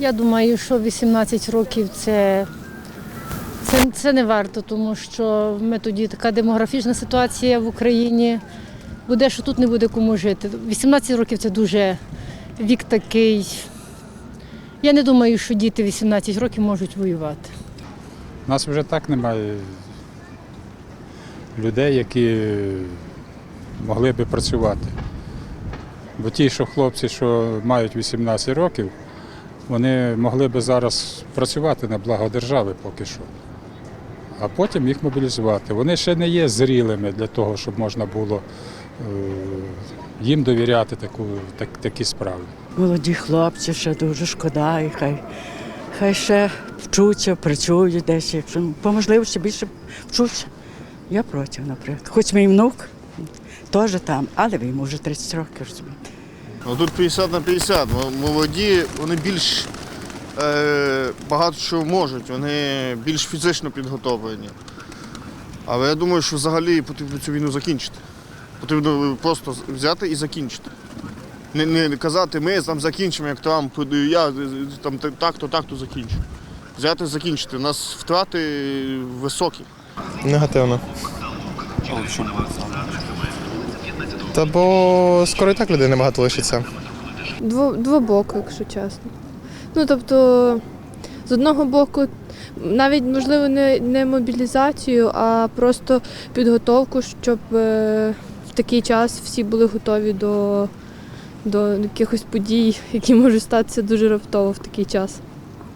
Я думаю, що 18 років це, це, це не варто, тому що ми тоді така демографічна ситуація в Україні. Буде, що тут не буде кому жити. 18 років це дуже вік такий. Я не думаю, що діти 18 років можуть воювати. У нас вже так немає людей, які могли би працювати. Бо ті, що хлопці, що мають 18 років, вони могли би зараз працювати на благо держави поки що. А потім їх мобілізувати. Вони ще не є зрілими для того, щоб можна було е, їм довіряти таку, так, такі справи. Молоді хлопці ще дуже шкода, і хай, хай ще вчуться, працюють десь, якщо по можливості більше вчуться. Я проти, наприклад. Хоч мій внук теж там, але йому вже 30 років розумієте. Ну тут 50 на 50. Молоді, вони більш е, багато що можуть, вони більш фізично підготовлені. Але я думаю, що взагалі потрібно цю війну закінчити. Потрібно просто взяти і закінчити. Не, не казати, ми там закінчимо, як Трамп, я там так-то, так-то закінчу. Взяти закінчити. У нас втрати високі. Негативно. Та бо скоро і так людей небагато лишиться. Дво, двобоко, якщо чесно. Ну тобто, з одного боку, навіть можливо не, не мобілізацію, а просто підготовку, щоб е, в такий час всі були готові до, до якихось подій, які можуть статися дуже раптово в такий час.